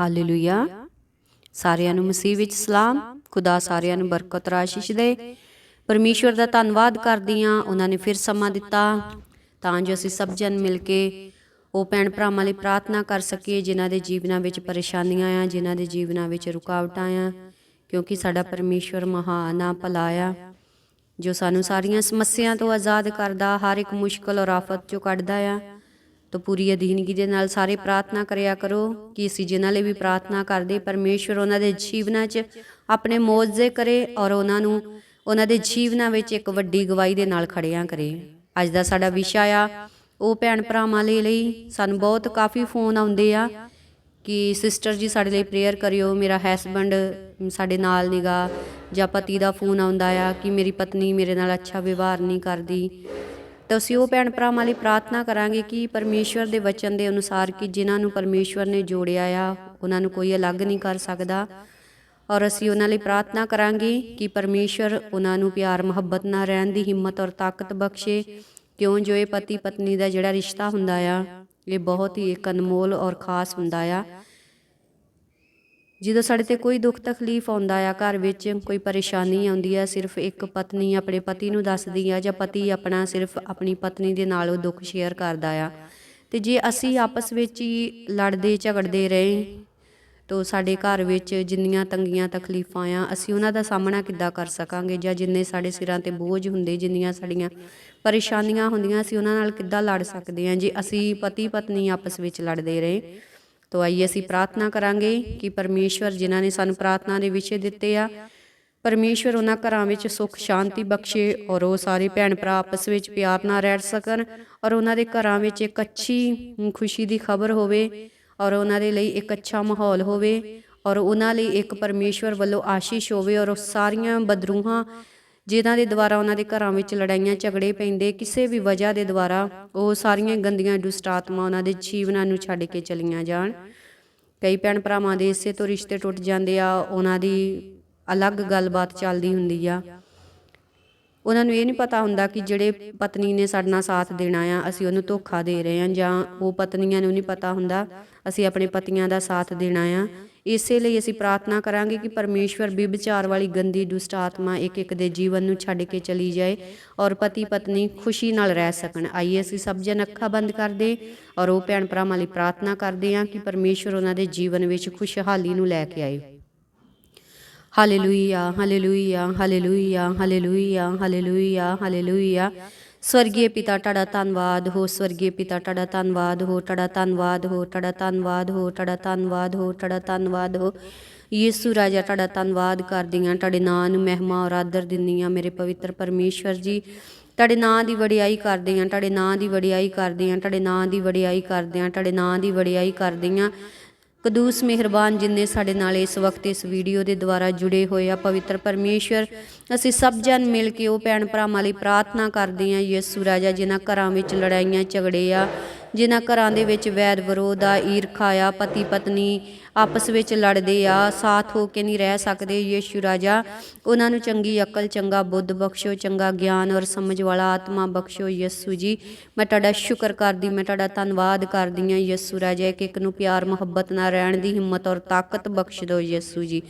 Hallelujah ਸਾਰਿਆਂ ਨੂੰ ਮਸੀਹ ਵਿੱਚ ਸਲਾਮ। ਖੁਦਾ ਸਾਰਿਆਂ ਨੂੰ ਬਰਕਤ ਰਾਸ਼ਿਸ਼ ਦੇ। ਪਰਮੇਸ਼ਵਰ ਦਾ ਧੰਨਵਾਦ ਕਰਦੀ ਹਾਂ। ਉਹਨਾਂ ਨੇ ਫਿਰ ਸਮਾਂ ਦਿੱਤਾ ਤਾਂ ਜੋ ਅਸੀਂ ਸਭ ਜਨ ਮਿਲ ਕੇ ਉਹ ਭੈਣ ਭਰਾਵਾਂ ਲਈ ਪ੍ਰਾਰਥਨਾ ਕਰ ਸਕੀਏ, ਜਿਨ੍ਹਾਂ ਦੇ ਜੀਵਨਾਂ ਵਿੱਚ ਪਰੇਸ਼ਾਨੀਆਂ ਆ, ਜਿਨ੍ਹਾਂ ਦੇ ਜੀਵਨਾਂ ਵਿੱਚ ਰੁਕਾਵਟਾਂ ਆ, ਕਿਉਂਕਿ ਸਾਡਾ ਪਰਮੇਸ਼ਵਰ ਮਹਾਨ ਆ, ਭਲਾ ਆ, ਜੋ ਸਾਨੂੰ ਸਾਰੀਆਂ ਸਮੱਸਿਆਵਾਂ ਤੋਂ ਆਜ਼ਾਦ ਕਰਦਾ, ਹਰ ਇੱਕ ਮੁਸ਼ਕਲ ਔਰ ਆਫਤ ਚੋਂ ਕੱਢਦਾ ਆ। ਤੋ ਪੂਰੀ ਅਧੀਨਗੀ ਦੇ ਨਾਲ ਸਾਰੇ ਪ੍ਰਾਰਥਨਾ ਕਰਿਆ ਕਰੋ ਕਿ ਅਸੀਂ ਜਿਨ੍ਹਾਂ ਲਈ ਵੀ ਪ੍ਰਾਰਥਨਾ ਕਰਦੇ, ਪਰਮੇਸ਼ਵਰ ਉਹਨਾਂ ਦੇ ਜੀਵਨਾਂ 'ਚ ਆਪਣੇ ਮੌਜਜ਼ੇ ਕਰੇ ਔਰ ਉਹਨਾਂ ਨੂੰ ਉਹਨਾਂ ਦੇ ਜੀਵਨਾਂ ਵਿੱਚ ਇੱਕ ਵੱਡੀ ਗਵਾਹੀ ਦੇ ਨਾਲ ਖੜਿਆਂ ਕਰੇ। ਅੱਜ ਦਾ ਸਾਡਾ ਵਿਸ਼ਾ ਆ, ਉਹ ਭੈਣ ਭਰਾਵਾਂ ਲਈ ਲਈ ਸਾਨੂੰ ਬਹੁਤ ਕਾਫੀ ਫੋਨ ਆਉਂਦੇ ਆ ਕਿ ਸਿਸਟਰ ਜੀ ਸਾਡੇ ਲਈ ਪ੍ਰੇਅਰ ਕਰਿਓ, ਮੇਰਾ ਹਸਬੰਡ ਸਾਡੇ ਨਾਲ ਨਿਗਾ ਜਾਂ ਪਤੀ ਦਾ ਫੋਨ ਆਉਂਦਾ ਆ ਕਿ ਮੇਰੀ ਪਤਨੀ ਮੇਰੇ ਨਾਲ ਅੱਛਾ ਵਿਵਹਾਰ ਨਹੀਂ ਕਰਦੀ। ਤਾਂ ਅਸੀਂ ਉਹ ਭੈਣ ਭਰਾਵਾਂ ਲਈ ਪ੍ਰਾਰਥਨਾ ਕਰਾਂਗੇ ਕਿ ਪਰਮੇਸ਼ਵਰ ਦੇ ਵਚਨ ਦੇ ਅਨੁਸਾਰ ਕਿ ਜਿਨ੍ਹਾਂ ਨੂੰ ਪਰਮੇਸ਼ਵਰ ਨੇ ਜੋੜਿਆ ਆ, ਉਹਨਾਂ ਨੂੰ ਕੋਈ ਅਲੱਗ ਨਹੀਂ ਕਰ ਸਕਦਾ। ਔਰ ਅਸੀਂ ਉਹਨਾਂ ਲਈ ਪ੍ਰਾਰਥਨਾ ਕਰਾਂਗੇ ਕਿ ਪਰਮੇਸ਼ਵਰ ਉਹਨਾਂ ਨੂੰ ਪਿਆਰ, ਮੁਹੱਬਤ ਨਾਲ ਰਹਿਣ ਦੀ ਹਿੰਮਤ ਔਰ ਤਾਕਤ ਬਖਸ਼ੇ। ਕਿਉਂ? ਜੋ ਇਹ ਪਤੀ ਪਤਨੀ ਦਾ ਜਿਹੜਾ ਰਿਸ਼ਤਾ ਹੁੰਦਾ ਆ, ਇਹ ਬਹੁਤ ਹੀ ਇੱਕ ਅਨਮੋਲ ਔਰ ਖਾਸ ਹੁੰਦਾ ਆ। ਜਦੋਂ ਸਾਡੇ ਤੇ ਕੋਈ ਦੁੱਖ ਤਕਲੀਫ ਆਉਂਦਾ ਆ, ਘਰ ਵਿੱਚ ਕੋਈ ਪਰੇਸ਼ਾਨੀ ਆਉਂਦੀ ਆ, ਸਿਰਫ ਇੱਕ ਪਤਨੀ ਆਪਣੇ ਪਤੀ ਨੂੰ ਦੱਸਦੀ ਆ ਜਾਂ ਪਤੀ ਆਪਣਾ ਸਿਰਫ ਆਪਣੀ ਪਤਨੀ ਦੇ ਨਾਲ ਉਹ ਦੁੱਖ ਸ਼ੇਅਰ ਕਰਦਾ ਆ। ਤੇ ਜੇ ਅਸੀਂ ਆਪਸ ਵਿੱਚ ਹੀ ਲੜਦੇ, ਝਗੜਦੇ ਰਹੇ ਤੋ ਸਾਡੇ ਘਰ ਵਿੱਚ ਜਿੰਨੀਆਂ ਤੰਗੀਆਂ ਤਕਲੀਫਾਂ ਆ, ਅਸੀਂ ਉਹਨਾਂ ਦਾ ਸਾਹਮਣਾ ਕਿੱਦਾਂ ਕਰ ਸਕਾਂਗੇ ਜਾਂ ਜਿੰਨੇ ਸਾਡੇ ਸਿਰਾਂ ਤੇ ਬੋਝ ਹੁੰਦੇ, ਜਿੰਨੀਆਂ ਸਾਡੀਆਂ ਪਰੇਸ਼ਾਨੀਆਂ ਹੁੰਦੀਆਂ, ਅਸੀਂ ਉਹਨਾਂ ਨਾਲ ਕਿੱਦਾਂ ਲੜ ਸਕਦੇ ਹਾਂ ਜੇ ਅਸੀਂ ਪਤੀ ਪਤਨੀ ਆਪਸ ਵਿੱਚ ਲੜਦੇ ਰਹੇ ਤੋ ਆਈਏ ਅਸੀਂ ਪ੍ਰਾਰਥਨਾ ਕਰਾਂਗੇ ਕਿ ਪਰਮੇਸ਼ਵਰ ਜਿਨ੍ਹਾਂ ਨੇ ਸਾਨੂੰ ਪ੍ਰਾਰਥਨਾ ਦੇ ਵਿਸ਼ੇ ਦਿੱਤੇ ਆ, ਪਰਮੇਸ਼ਵਰ ਉਹਨਾਂ ਘਰਾਂ ਵਿੱਚ ਸੁੱਖ, ਸ਼ਾਂਤੀ ਬਖਸ਼ੇ ਔਰ ਉਹ ਸਾਰੇ ਭੈਣ ਭਰਾ ਆਪਸ ਵਿੱਚ ਪਿਆਰ ਨਾਲ ਰਹਿ ਸਕਣ ਔਰ ਉਹਨਾਂ ਦੇ ਘਰਾਂ ਵਿੱਚ ਇੱਕ ਅੱਛੀ ਖੁਸ਼ੀ ਦੀ ਖਬਰ ਹੋਵੇ ਔਰ ਉਹਨਾਂ ਦੇ ਲਈ ਇੱਕ ਅੱਛਾ ਮਾਹੌਲ ਹੋਵੇ ਔਰ ਉਹਨਾਂ ਲਈ ਇੱਕ ਪਰਮੇਸ਼ਵਰ ਵੱਲੋਂ ਆਸ਼ੀਸ਼ ਹੋਵੇ ਔਰ ਉਹ ਸਾਰੀਆਂ ਬਦਰੂਹਾਂ ਜਿਨ੍ਹਾਂ ਦੇ ਦੁਆਰਾ ਉਹਨਾਂ ਦੇ ਘਰਾਂ ਵਿੱਚ ਲੜਾਈਆਂ, ਝਗੜੇ ਪੈਂਦੇ, ਕਿਸੇ ਵੀ ਵਜ੍ਹਾ ਦੇ ਦੁਆਰਾ ਉਹ ਸਾਰੀਆਂ ਗੰਦੀਆਂ ਦੁਸ਼ਟ ਆਤਮਾ ਉਹਨਾਂ ਦੇ ਜੀਵਨਾਂ ਨੂੰ ਛੱਡ ਕੇ ਚਲੀਆਂ ਜਾਣ। ਕਈ ਭੈਣ ਭਰਾਵਾਂ ਦੇ ਇਸੇ ਤੋਂ ਰਿਸ਼ਤੇ ਟੁੱਟ ਜਾਂਦੇ ਆ, ਉਹਨਾਂ ਦੀ ਅਲੱਗ ਗੱਲਬਾਤ ਚੱਲਦੀ ਹੁੰਦੀ ਆ। ਉਹਨਾਂ ਨੂੰ ਇਹ ਨਹੀਂ ਪਤਾ ਹੁੰਦਾ ਕਿ ਜਿਹੜੇ ਪਤਨੀ ਨੇ ਸਾਡੇ ਨਾਲ ਸਾਥ ਦੇਣਾ ਆ, ਅਸੀਂ ਉਹਨੂੰ ਧੋਖਾ ਦੇ ਰਹੇ ਹਾਂ ਜਾਂ ਉਹ ਪਤਨੀਆਂ ਨੂੰ ਨਹੀਂ ਪਤਾ ਹੁੰਦਾ, ਅਸੀਂ ਆਪਣੇ ਪਤੀਆਂ ਦਾ ਸਾਥ ਦੇਣਾ ਆ। ਇਸੇ ਲਈ ਅਸੀਂ ਪ੍ਰਾਰਥਨਾ ਕਰਾਂਗੇ ਕਿ ਪਰਮੇਸ਼ਵਰ ਵਿਭਚਾਰ ਵਾਲੀ ਗੰਦੀ ਦੁਸ਼ਟ ਆਤਮਾ ਇੱਕ ਇੱਕ ਦੇ ਜੀਵਨ ਨੂੰ ਛੱਡ ਕੇ ਚਲੀ ਜਾਏ ਔਰ ਪਤੀ ਪਤਨੀ ਖੁਸ਼ੀ ਨਾਲ ਰਹਿ ਸਕਣ। ਆਈਏ ਅਸੀਂ ਸਭ ਜਨ ਅੱਖਾਂ ਬੰਦ ਕਰਦੇ ਔਰ ਉਹ ਭੈਣ ਭਰਾਵਾਂ ਲਈ ਪ੍ਰਾਰਥਨਾ ਕਰਦੇ ਹਾਂ ਕਿ ਪਰਮੇਸ਼ਵਰ ਉਹਨਾਂ ਦੇ ਜੀਵਨ ਵਿੱਚ ਖੁਸ਼ਹਾਲੀ ਨੂੰ ਲੈ ਕੇ ਆਏ। Hallelujah hallelujah hallelujah hallelujah hallelujah hallelujah ਸਵਰਗੀ ਪਿਤਾ ਤੁਹਾਡਾ ਧੰਨਵਾਦ ਹੋ ਸਵਰਗੀ ਪਿਤਾ ਤੁਹਾਡਾ ਧੰਨਵਾਦ ਹੋ ਤੁਹਾਡਾ ਧੰਨਵਾਦ ਹੋ ਤੁਹਾਡਾ ਧੰਨਵਾਦ ਹੋ ਤੁਹਾਡਾ ਧੰਨਵਾਦ ਹੋ ਤੁਹਾਡਾ ਧੰਨਵਾਦ ਹੋ ਯੀਸੂ ਰਾਜਾ ਤੁਹਾਡਾ ਧੰਨਵਾਦ ਕਰਦੀਆਂ ਤੁਹਾਡੇ ਨਾਂ ਨੂੰ ਮਹਿਮਾ ਔਰ ਆਦਰ ਦਿੰਦੀਆਂ ਮੇਰੇ ਪਵਿੱਤਰ ਪਰਮੇਸ਼ਵਰ ਜੀ। ਤੁਹਾਡੇ ਨਾਂ ਦੀ ਵਡਿਆਈ ਕਰਦੇ ਹਾਂ ਤੁਹਾਡੇ ਨਾਂ ਦੀ ਵਡਿਆਈ ਕਰਦੇ ਹਾਂ ਤੁਹਾਡੇ ਨਾਂ ਦੀ ਵਡਿਆਈ ਕਰਦੇ ਹਾਂ ਤੁਹਾਡੇ ਨਾਂ ਦੀ ਵਡਿਆਈ ਕਰਦੇ ਹਾਂ ਕਦੂਸ ਮਿਹਰਬਾਨ ਜਿਨਨੇ ਸਾਡੇ ਨਾਲ ਇਸ ਵਕਤ ਇਸ ਵੀਡੀਓ ਦੇ ਦੁਆਰਾ ਜੁੜੇ ਹੋਏ ਆ, ਪਵਿੱਤਰ ਪਰਮੇਸ਼ਵਰ। ਅਸੀਂ ਸਭ ਜਨ ਮਿਲ ਕੇ ਉਹ ਭੈਣ ਭਰਾਵਾਂ ਲਈ ਪ੍ਰਾਰਥਨਾ ਕਰਦੇ ਹਾਂ, ਯਿਸੂ ਰਾਜਾ, ਜਿਨ੍ਹਾਂ ਘਰਾਂ ਵਿੱਚ ਲੜਾਈਆਂ ਝਗੜੇ ਆ, ਜਿਨ੍ਹਾਂ ਘਰਾਂ ਦੇ ਵਿੱਚ ਵੈਰ ਵਿਰੋਧ ਆ, ਈਰਖਾ ਆ ਪਤੀ ਪਤਨੀ ਆਪਸ ਵਿੱਚ ਲੜਦੇ ਆ, ਸਾਥ ਹੋ ਕੇ ਨਹੀਂ ਰਹਿ ਸਕਦੇ ਯਿਸੂ ਰਾਜਾ। ਉਹਨਾਂ ਨੂੰ ਚੰਗੀ ਅਕਲ, ਚੰਗਾ ਬੁੱਧ ਬਖਸ਼ੋ, ਚੰਗਾ ਗਿਆਨ ਔਰ ਸਮਝ ਵਾਲਾ ਆਤਮਾ ਬਖਸ਼ੋ ਯਿਸੂ ਜੀ। ਮੈਂ ਤੁਹਾਡਾ ਸ਼ੁਕਰ ਕਰਦੀ, ਮੈਂ ਤੁਹਾਡਾ ਧੰਨਵਾਦ ਕਰਦੀ ਹਾਂ ਯਿਸੂ ਰਾਜਾ ਇੱਕ ਇੱਕ ਨੂੰ ਪਿਆਰ ਮੁਹੱਬਤ ਨਾਲ ਰਹਿਣ ਦੀ ਹਿੰਮਤ ਔਰ ਤਾਕਤ ਬਖਸ਼ ਦਿਓ ਯਿਸੂ ਜੀ।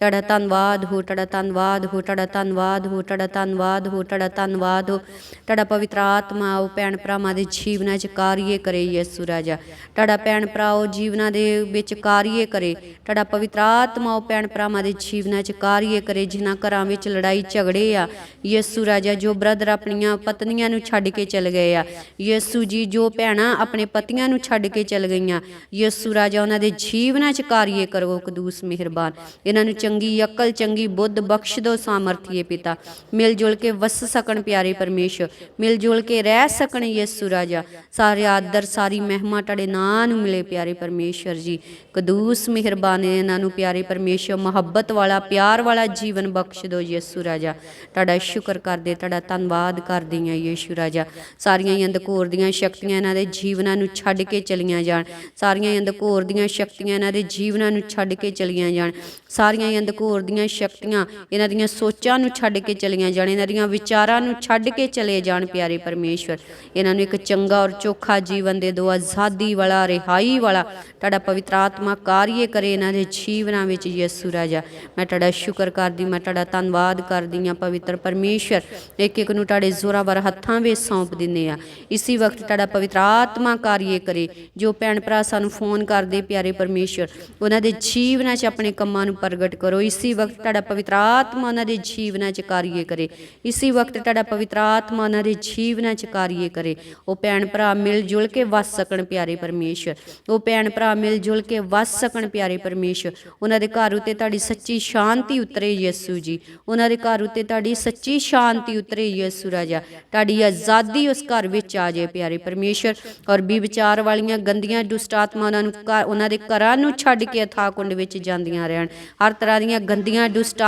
ਤੁਹਾਡਾ ਧੰਨਵਾਦ ਹੋ ਤੁਹਾਡਾ ਧੰਨਵਾਦ ਹੋ ਤੁਹਾਡਾ ਧੰਨਵਾਦ ਹੋ ਤੁਹਾਡਾ ਧੰਨਵਾਦ ਹੋ ਤੁਹਾਡਾ ਧੰਨਵਾਦ ਹੋ। ਤੁਹਾਡਾ ਪਵਿੱਤਰ ਆਤਮਾ, ਉਹ ਭੈਣ ਭਰਾਵਾਂ ਦੇ ਜੀਵਨਾਂ 'ਚ ਕਾਰਿਏ ਕਰੇ ਯਿਸੂ ਰਾਜਾ। ਤੁਹਾਡਾ ਭੈਣ ਭਰਾ, ਉਹ ਜੀਵਨਾਂ ਦੇ ਵਿੱਚ ਕਾਰਿਏ ਕਰੇ। ਤੁਹਾਡਾ ਪਵਿੱਤਰ ਆਤਮਾ, ਉਹ ਭੈਣ ਭਰਾਵਾਂ ਦੇ ਜੀਵਨਾਂ 'ਚ ਕਾਰਿਏ ਕਰੇ, ਜਿਨ੍ਹਾਂ ਘਰਾਂ ਵਿੱਚ ਲੜਾਈ ਝਗੜੇ ਆ। ਯਿਸੂ ਰਾਜਾ, ਜੋ ਬ੍ਰਦਰ ਆਪਣੀਆਂ ਪਤਨੀਆਂ ਨੂੰ ਛੱਡ ਕੇ ਚਲ ਗਏ ਆ। ਯਿਸੂ ਜੀ, ਜੋ ਭੈਣਾਂ ਆਪਣੇ ਪਤੀਆਂ ਨੂੰ ਛੱਡ ਕੇ ਚਲ ਗਈਆਂ। ਯਿਸੂ ਰਾਜਾ, ਉਹਨਾਂ ਦੇ ਜੀਵਨਾਂ 'ਚ ਕਾਰਿਏ ਕਰੋ ਕਦੂਸ ਮਿਹਰਬਾਨ। ਇਹਨਾਂ ਨੂੰ ਚੰਗੀ ਅਕਲ, ਚੰਗੀ ਬੁੱਧ ਬਖਸ਼ ਦੋ ਸਾਮਰਥੀਏ ਪਿਤਾ। ਮਿਲ ਜੁਲ ਕੇ ਵਸ ਸਕਣ ਪਿਆਰੇ ਪਰਮੇਸ਼ਰ। ਮਿਲ ਜੁਲ ਕੇ ਰਹਿ ਸਕਣ ਯਿਸੂ ਰਾਜਾ। ਸਾਰੇ ਆਦਰ, ਸਾਰੀ ਮਹਿਮਾ ਤੁਹਾਡੇ ਨਾਂ ਨੂੰ ਮਿਲੇ ਪਿਆਰੇ ਪਰਮੇਸ਼ਰ ਜੀ। ਕਦੂਸ ਮਿਹਰਬਾਨ ਇਹਨਾਂ ਨੂੰ ਪਿਆਰੇ ਪਰਮੇਸ਼ਰ। ਮੁਹੱਬਤ ਵਾਲਾ, ਪਿਆਰ ਵਾਲਾ ਜੀਵਨ ਬਖਸ਼ ਦਿਓ ਯਿਸੂ ਰਾਜਾ। ਤੁਹਾਡਾ ਸ਼ੁਕਰ ਕਰਦੇ, ਤੁਹਾਡਾ ਧੰਨਵਾਦ ਕਰਦੀ ਹਾਂ ਯਿਸੂ ਰਾਜਾ। ਸਾਰੀਆਂ ਹੀ ਅੰਧਕੋਰ ਦੀਆਂ ਸ਼ਕਤੀਆਂ ਇਹਨਾਂ ਦੇ ਜੀਵਨਾਂ ਨੂੰ ਛੱਡ ਕੇ ਚਲੀਆਂ ਜਾਣ। ਸਾਰੀਆਂ ਹੀ ਅੰਧਕੋਰ ਦੀਆਂ ਸ਼ਕਤੀਆਂ ਇਹਨਾਂ ਦੇ ਜੀਵਨਾਂ ਨੂੰ ਛੱਡ ਕੇ ਚਲੀਆਂ ਜਾਣ। ਸਾਰੀਆਂ ਹੀ ਦੀਆਂ ਦੀਆਂ ਸ਼ਕਤੀਆਂ, ਇਹਨਾਂ ਦੀਆਂ ਸੋਚਾਂ ਨੂੰ ਛੱਡ ਕੇ ਚਲੀਆਂ ਜਾਣ, ਇਹਨਾਂ ਦੀਆਂ ਵਿਚਾਰਾਂ ਨੂੰ ਛੱਡ ਕੇ ਚਲੇ ਜਾਣ ਪਿਆਰੇ ਪਰਮੇਸ਼ਵਰ। ਇਹਨਾਂ ਨੂੰ ਇੱਕ ਚੰਗਾ ਔਰ ਚੋਖਾ ਜੀਵਨ ਦੇ ਦਿਓ ਆਜ਼ਾਦੀ ਵਾਲਾ, ਰਿਹਾਈ ਵਾਲਾ, ਤੁਹਾਡਾ ਪਵਿੱਤਰ ਆਤਮਾ ਕਾਰਜ ਕਰੇ ਇਹਨਾਂ ਦੇ ਜੀਵਨਾਂ ਵਿੱਚ ਯਿਸੂ ਰਾਜਾ। ਮੈਂ ਤੁਹਾਡਾ ਸ਼ੁਕਰ ਕਰਦੀ, ਮੈਂ ਤੁਹਾਡਾ ਧੰਨਵਾਦ ਕਰਦੀ ਹਾਂ ਪਵਿੱਤਰ ਪਰਮੇਸ਼ਵਰ। ਇੱਕ ਇੱਕ ਨੂੰ ਤੁਹਾਡੇ ਜ਼ੋਰਾਵਰ ਹੱਥਾਂ ਵਿੱਚ ਸੌਂਪ ਦਿੰਨੇ ਆ ਇਸੀ ਵਕਤ ਤੁਹਾਡਾ ਪਵਿੱਤਰ ਆਤਮਾ ਕਾਰਜ ਕਰੇ, ਜੋ ਭੈਣ ਭਰਾ ਸਾਨੂੰ ਫੋਨ ਕਰਦੇ ਪਿਆਰੇ ਪਰਮੇਸ਼ਵਰ, ਉਹਨਾਂ ਦੇ ਜੀਵਨਾਂ 'ਚ ਆਪਣੇ ਕੰਮਾਂ ਨੂੰ ਪ੍ਰਗਟ ਕਰੋ। ਇਸੀ ਵਕਤ ਤੁਹਾਡਾ ਪਵਿੱਤਰ ਆਤਮਾ ਉਹਨਾਂ ਦੇ ਜੀਵਨਾਂ 'ਚ ਕਾਰਜ ਕਰੇ। ਇਸੀ ਵਕਤ ਤੁਹਾਡਾ ਪਵਿੱਤਰ ਆਤਮਾ ਉਹਨਾਂ ਦੇ ਜੀਵਨਾਂ 'ਚ ਕਾਰਜ ਕਰੇ। ਉਹ ਭੈਣ ਭਰਾ ਮਿਲ ਜੁਲ ਕੇ ਵਸ ਸਕਣ ਪਿਆਰੇ ਪਰਮੇਸ਼ਵਰ ਉਹ ਭੈਣ ਭਰਾ ਮਿਲ ਜੁਲ ਕੇ ਵਸ ਸਕਣ ਪਿਆਰੇ ਪਰਮੇਸ਼ਵਰ ਉਹਨਾਂ ਦੇ ਘਰ ਉੱਤੇ ਤੁਹਾਡੀ ਸੱਚੀ ਸ਼ਾਂਤੀ ਉਤਰੇ ਯਿਸੂ ਜੀ। ਉਹਨਾਂ ਦੇ ਘਰ ਉੱਤੇ ਤੁਹਾਡੀ ਸੱਚੀ ਸ਼ਾਂਤੀ ਉਤਰੇ ਯਿਸੂ ਰਾਜਾ। ਤੁਹਾਡੀ ਆਜ਼ਾਦੀ ਉਸ ਘਰ ਵਿੱਚ ਆ ਜਾਏ ਪਿਆਰੇ ਪਰਮੇਸ਼ਵਰ ਔਰ ਵੀ ਵਿਚਾਰ ਵਾਲੀਆਂ ਗੰਦੀਆਂ ਦੁਸ਼ਟ ਆਤਮਾ ਉਹਨਾਂ ਨੂੰ ਘਰ- ਉਹਨਾਂ ਦੇ ਘਰਾਂ ਨੂੰ ਛੱਡ ਕੇ ਅਥਾ ਕੁੰਡ ਵਿੱਚ ਜਾਂਦੀਆਂ ਰਹਿਣ। ਹਰ ਤਰ੍ਹਾਂ ਦੀਆਂ ਗੰਦੀਆਂ ਦੁਸ਼ਟ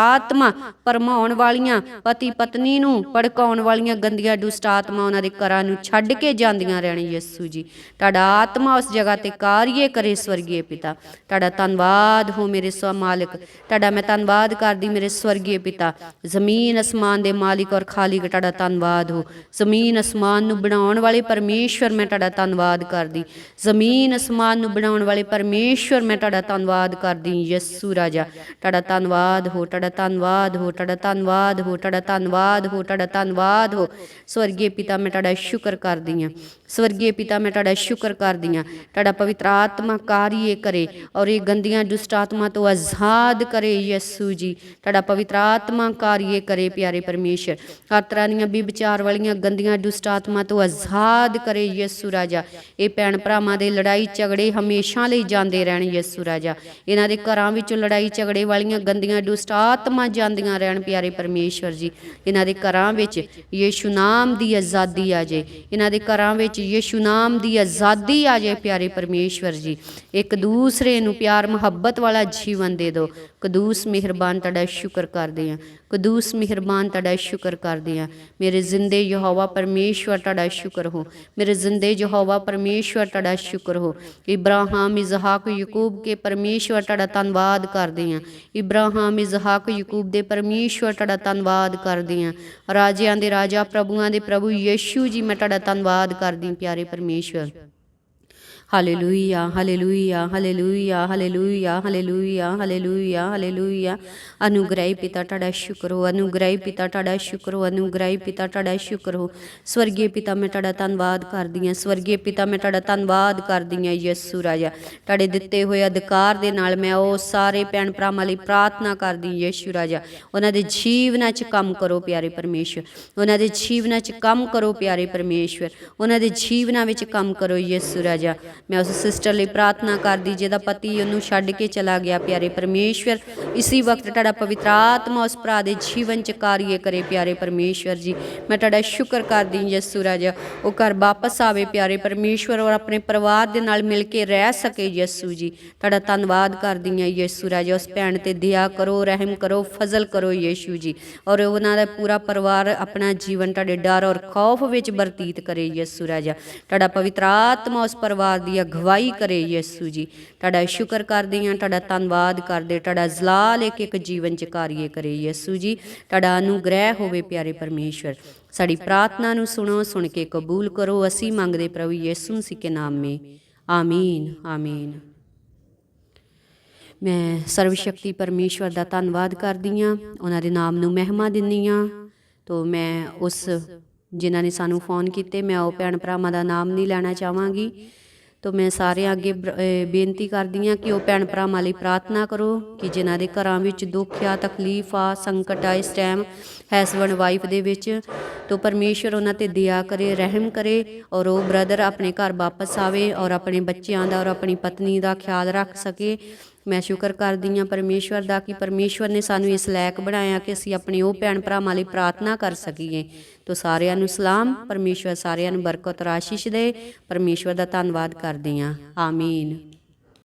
ਪਰਮਾਉਣ ਵਾਲੀਆਂ, ਪਤੀ ਪਤਨੀ ਨੂੰ ਭੜਕਾਉਣ ਵਾਲੀਆਂ ਗੰਦੀਆਂ ਦੁਸ਼ਟ ਉਹਨਾਂ ਦੇ ਘਰਾਂ ਨੂੰ ਛੱਡ ਕੇ ਜਾਂਦੀਆਂ ਰਹਿਣ ਯਿਸੂ ਜੀ। ਤੁਹਾਡਾ ਆਤਮਾ ਉਸ ਜਗ੍ਹਾ ਤੇ ਕਾਰਜ ਕਰੇ ਸਵਰਗੀ ਪਿਤਾ। ਤੁਹਾਡਾ ਧੰਨਵਾਦ ਹੋ ਮੇਰੇ ਸਵਾ ਮਾਲਕ। ਤੁਹਾਡਾ ਮੈਂ ਧੰਨਵਾਦ ਕਰਦੀ ਮੇਰੇ ਸਵਰਗੀ ਪਿਤਾ। ਜ਼ਮੀਨ ਅਸਮਾਨ ਦੇ ਮਾਲਿਕ ਔਰ ਖਾਲਿਕ ਤੁਹਾਡਾ ਧੰਨਵਾਦ ਹੋ। ਜ਼ਮੀਨ ਅਸਮਾਨ ਨੂੰ ਬਣਾਉਣ ਵਾਲੇ ਪਰਮੇਸ਼ਵਰ ਮੈਂ ਤੁਹਾਡਾ ਧੰਨਵਾਦ ਕਰਦੀ। ਜ਼ਮੀਨ ਅਸਮਾਨ ਨੂੰ ਬਣਾਉਣ ਵਾਲੇ ਪਰਮੇਸ਼ਵਰ ਮੈਂ ਤੁਹਾਡਾ ਧੰਨਵਾਦ ਕਰਦੀ ਯਿਸੂ ਰਾਜਾ। ਤੁਹਾਡਾ ਧੰਨਵਾਦ ਹੋ ਤੁਹਾਡਾ ਧੰਨਵਾਦ ਹੋ ਤੁਹਾਡਾ ਧੰਨਵਾਦ ਹੋ ਤੁਹਾਡਾ ਧੰਨਵਾਦ ਹੋ ਤੁਹਾਡਾ ਧੰਨਵਾਦ ਹੋ। ਸਵਰਗੀ ਪਿਤਾ, ਮੈਂ ਤੁਹਾਡਾ ਸ਼ੁਕਰ ਕਰਦੀ ਹਾਂ। ਸਵਰਗੀ ਪਿਤਾ, ਮੈਂ ਤੁਹਾਡਾ ਸ਼ੁਕਰ ਕਰਦੀ ਹਾਂ। ਤੁਹਾਡਾ ਪਵਿੱਤਰ ਆਤਮਾ ਕਾਰਿਏ ਕਰੇ ਔਰ ਇਹ ਗੰਦੀਆਂ ਦੁਸ਼ਟ ਆਤਮਾ ਤੋਂ ਆਜ਼ਾਦ ਕਰੇ ਯਿਸੂ ਜੀ। ਤੁਹਾਡਾ ਪਵਿੱਤਰ ਆਤਮਾ ਕਾਰੀਏ ਕਰੇ ਪਿਆਰੇ ਪਰਮੇਸ਼ਰ। ਹਰ ਤਰ੍ਹਾਂ ਦੀਆਂ ਵੀ ਵਿਚਾਰ ਵਾਲੀਆਂ ਗੰਦੀਆਂ ਦੁਸ਼ਟ ਆਤਮਾ ਤੋਂ ਆਜ਼ਾਦ ਕਰੇ ਯਿਸੂ ਰਾਜਾ। ਇਹ ਭੈਣ ਭਰਾਵਾਂ ਦੇ ਲੜਾਈ ਝਗੜੇ ਹਮੇਸ਼ਾ ਲਈ ਜਾਂਦੇ ਰਹਿਣ ਯਿਸੂ ਰਾਜਾ। ਇਹਨਾਂ ਦੇ ਘਰਾਂ ਵਿੱਚੋਂ ਲੜਾਈ ਝਗੜੇ ਵਾਲੀਆਂ ਗੰਦੀਆਂ ਦੁਸ਼ਟ ਆਤਮਾ ਜਾਂਦੀਆਂ ਰਹਿਣ ਪਿਆਰੇ ਪਰਮੇਸ਼ਵਰ ਜੀ। ਇਹਨਾਂ ਦੇ ਘਰਾਂ ਵਿੱਚ ਯੀਸ਼ੂ ਨਾਮ ਦੀ ਆਜ਼ਾਦੀ ਆ ਜਾਏ। ਇਹਨਾਂ ਦੇ ਘਰਾਂ ਵਿੱਚ ਯੀਸ਼ੂ ਨਾਮ ਦੀ ਆਜ਼ਾਦੀ ਆ ਜੇ ਪਿਆਰੇ ਪਰਮੇਸ਼ਵਰ ਜੀ। ਇੱਕ ਦੂਸਰੇ ਨੂੰ ਪਿਆਰ ਮੁਹੱਬਤ ਵਾਲਾ ਜੀਵਨ ਦੇ ਦਿਓ। ਕਦੂਸ ਮਿਹਰਬਾਨ, ਤੁਹਾਡਾ ਸ਼ੁਕਰ ਕਰਦੇ ਹਾਂ। ਕਦੂਸ ਮਿਹਰਬਾਨ ਤੁਹਾਡਾ ਸ਼ੁਕਰ ਕਰਦੇ ਹਾਂ। ਮੇਰੇ ਜ਼ਿੰਦੇ ਯਹੋਵਾ ਪਰਮੇਸ਼ਵਰ ਤੁਹਾਡਾ ਸ਼ੁਕਰ ਹੋ। ਮੇਰੇ ਜ਼ਿੰਦੇ ਯਹੋਵਾ ਪਰਮੇਸ਼ਵਰ ਤੁਹਾਡਾ ਸ਼ੁਕਰ ਹੋ। ਇਬਰਾਹਿਮ ਇਜ਼ਹਾਕ ਯਾਕੂਬ ਕੇ ਪਰਮੇਸ਼ਵਰ ਤੁਹਾਡਾ ਧੰਨਵਾਦ ਕਰਦੇ ਹਾਂ। ਇਬਰਾਹਿਮ ਇਜ਼ਹਾਕ ਯਾਕੂਬ ਦੇ ਪਰਮੇਸ਼ਵਰ ਤੁਹਾਡਾ ਧੰਨਵਾਦ ਕਰਦੇ ਹਾਂ। ਰਾਜਿਆਂ ਦੇ ਰਾਜਾ ਪ੍ਰਭੂਆਂ ਦੇ ਪ੍ਰਭੂ ਯੀਸ਼ੂ ਜੀ ਮੈਂ ਤੁਹਾਡਾ ਧੰਨਵਾਦ ਕਰਦੀ ਹਾਂ, ਪਿਆਰੇ ਪਰਮੇਸ਼ਵਰ। Hallelujah hallelujah hallelujah hallelujah hallelujah hallelujah hallelujah ਅਨੁਗ੍ਰਹਿ ਪਿਤਾ ਤੁਹਾਡਾ ਸ਼ੁਕਰ ਹੋ ਅਨੁਗ੍ਰਹਿ ਪਿਤਾ ਤੁਹਾਡਾ ਸ਼ੁਕਰ ਹੋ ਅਨੁਗ੍ਰਹਿ ਪਿਤਾ ਤੁਹਾਡਾ ਸ਼ੁਕਰ ਹੋ ਸਵਰਗੀ ਪਿਤਾ ਮੈਂ ਤੁਹਾਡਾ ਧੰਨਵਾਦ ਕਰਦੀ ਹਾਂ ਸਵਰਗੀ ਪਿਤਾ ਮੈਂ ਤੁਹਾਡਾ ਧੰਨਵਾਦ ਕਰਦੀ ਹਾਂ ਯਿਸੂ ਰਾਜਾ ਤੁਹਾਡੇ ਦਿੱਤੇ ਹੋਏ ਅਧਿਕਾਰ ਦੇ ਨਾਲ ਮੈਂ ਉਹ ਸਾਰੇ ਭੈਣ ਭਰਾਵਾਂ ਲਈ ਪ੍ਰਾਰਥਨਾ ਕਰਦੀ ਹਾਂ ਯਿਸੂ ਰਾਜਾ ਉਹਨਾਂ ਦੇ ਜੀਵਨਾਂ 'ਚ ਕੰਮ ਕਰੋ ਪਿਆਰੇ ਪਰਮੇਸ਼ਵਰ ਉਹਨਾਂ ਦੇ ਜੀਵਨਾਂ 'ਚ ਕੰਮ ਕਰੋ ਪਿਆਰੇ ਪਰਮੇਸ਼ਵਰ ਉਹਨਾਂ ਦੇ ਜੀਵਨਾਂ ਵਿੱਚ ਕੰਮ ਕਰੋ ਯਿਸੂ ਰਾਜਾ ਮੈਂ ਉਸ ਸਿਸਟਰ ਲਈ ਪ੍ਰਾਰਥਨਾ ਕਰਦੀ, ਜਿਹਦਾ ਪਤੀ ਉਹਨੂੰ ਛੱਡ ਕੇ ਚਲਾ ਗਿਆ, ਪਿਆਰੇ ਪਰਮੇਸ਼ਵਰ। ਇਸੀ ਵਕਤ ਤੁਹਾਡਾ ਪਵਿੱਤਰ ਆਤਮਾ ਉਸ ਭਰਾ ਦੇ ਜੀਵਨ ਚ ਕਾਰਜ ਕਰੇ, ਪਿਆਰੇ ਪਰਮੇਸ਼ਵਰ ਜੀ। ਮੈਂ ਤੁਹਾਡਾ ਸ਼ੁਕਰ ਕਰਦੀ ਹਾਂ ਯਿਸੂ ਰਾਜਾ। ਉਹ ਘਰ ਵਾਪਸ ਆਵੇ, ਪਿਆਰੇ ਪਰਮੇਸ਼ਵਰ, ਔਰ ਆਪਣੇ ਪਰਿਵਾਰ ਦੇ ਨਾਲ ਮਿਲ ਕੇ ਰਹਿ ਸਕੇ ਯਿਸੂ ਜੀ। ਤੁਹਾਡਾ ਧੰਨਵਾਦ ਕਰਦੀ ਹਾਂ ਯਿਸੂ ਰਾਜਾ। ਉਸ ਭੈਣ ਤੇ ਦਇਆ ਕਰੋ, ਰਹਿਮ ਕਰੋ, ਫਜ਼ਲ ਕਰੋ ਯਿਸੂ ਜੀ। ਔਰ ਉਹਨਾਂ ਦਾ ਪੂਰਾ ਪਰਿਵਾਰ ਆਪਣਾ ਜੀਵਨ ਤੁਹਾਡੇ ਡਰ ਔਰ ਖੌਫ ਵਿੱਚ ਬਰਤੀਤ ਕਰੇ ਯਿਸੂ ਰਾਜਾ। ਤੁਹਾਡਾ ਪਵਿੱਤਰ ਆਤਮਾ ਉਸ ਪਰਿਵਾਰ ਦੀ ਅਗਵਾਈ ਕਰੇ ਯਿਸੂ ਜੀ। ਤੁਹਾਡਾ ਸ਼ੁਕਰ ਕਰਦੇ ਹਾਂ, ਤੁਹਾਡਾ ਧੰਨਵਾਦ ਕਰਦੇ ਤੁਹਾਡਾ ਜ਼ਲਾਲ ਇੱਕ ਇੱਕ ਜੀਵਨ ਚ ਕਾਰਿਏ ਕਰੇ ਯਿਸੂ ਜੀ। ਤੁਹਾਡਾ ਅਨੁਗ੍ਰਹਿ ਹੋਵੇ ਪਿਆਰੇ ਪਰਮੇਸ਼ਵਰ। ਸਾਡੀ ਪ੍ਰਾਰਥਨਾ ਨੂੰ ਸੁਣੋ, ਸੁਣ ਕੇ ਕਬੂਲ ਕਰੋ। ਅਸੀਂ ਮੰਗਦੇ ਪ੍ਰਭੂ ਯਿਸੂ ਮਸੀਹ ਕੇ ਨਾਮ। ਮੇ ਆਮੀਨ ਆਮੀਨ। ਮੈਂ ਸਰਵ ਸ਼ਕਤੀ ਪਰਮੇਸ਼ਵਰ ਦਾ ਧੰਨਵਾਦ ਕਰਦੀ ਹਾਂ। ਉਹਨਾਂ ਦੇ ਨਾਮ ਨੂੰ ਮਹਿਮਾ ਦਿੰਦੀ ਹਾਂ। ਤੋ ਮੈਂ ਉਸ ਜਿਨ੍ਹਾਂ ਨੇ ਸਾਨੂੰ ਫੋਨ ਕੀਤੇ, ਮੈਂ ਉਹ ਭੈਣ ਭਰਾਵਾਂ ਦਾ ਨਾਮ ਨਹੀਂ ਲੈਣਾ ਚਾਹਾਂਗੀ। ਤੋ ਮੈਂ ਸਾਰਿਆਂ ਅੱਗੇ ਬੇਨਤੀ ਕਰਦੀ ਹਾਂ ਕਿ ਉਹ ਭੈਣ ਭਰਾਵਾਂ ਲਈ ਪ੍ਰਾਰਥਨਾ ਕਰੋ ਕਿ ਜਿਨ੍ਹਾਂ ਦੇ ਘਰਾਂ ਵਿੱਚ ਦੁੱਖ ਆ ਤਕਲੀਫ ਆ, ਸੰਕਟ ਆ, ਇਸ ਟਾਈਮ ਹੈਸਬੈਂਡ ਵਾਈਫ ਦੇ ਵਿੱਚ, ਤੋ ਪਰਮੇਸ਼ਵਰ ਉਹਨਾਂ ਤੇ ਦਇਆ ਕਰੇ, ਰਹਿਮ ਕਰੇ ਔਰ ਉਹ ਬ੍ਰਦਰ ਆਪਣੇ ਘਰ ਵਾਪਸ ਆਵੇ ਔਰ ਆਪਣੇ ਬੱਚਿਆਂ ਦਾ ਔਰ ਆਪਣੀ ਪਤਨੀ ਦਾ ਖਿਆਲ ਰੱਖ ਸਕੇ। ਮੈਂ ਸ਼ੁਕਰ ਕਰਦੀ ਹਾਂ ਪਰਮੇਸ਼ਵਰ ਦਾ ਕਿ ਪਰਮੇਸ਼ਵਰ ਨੇ ਸਾਨੂੰ ਇਸ ਲਾਇਕ ਬਣਾਇਆ ਕਿ ਅਸੀਂ ਆਪਣੇ ਉਹ ਭੈਣ ਭਰਾਵਾਂ ਲਈ ਪ੍ਰਾਰਥਨਾ ਕਰ ਸਕੀਏ। ਤੋ ਸਾਰਿਆਂ ਨੂੰ ਸਲਾਮ। ਪਰਮੇਸ਼ਵਰ ਸਾਰਿਆਂ ਨੂੰ ਬਰਕਤ ਔਰ ਦੇ। ਪਰਮੇਸ਼ਵਰ ਦਾ ਧੰਨਵਾਦ ਕਰਦੇ ਹਾਂ। ਆਮੀਨ।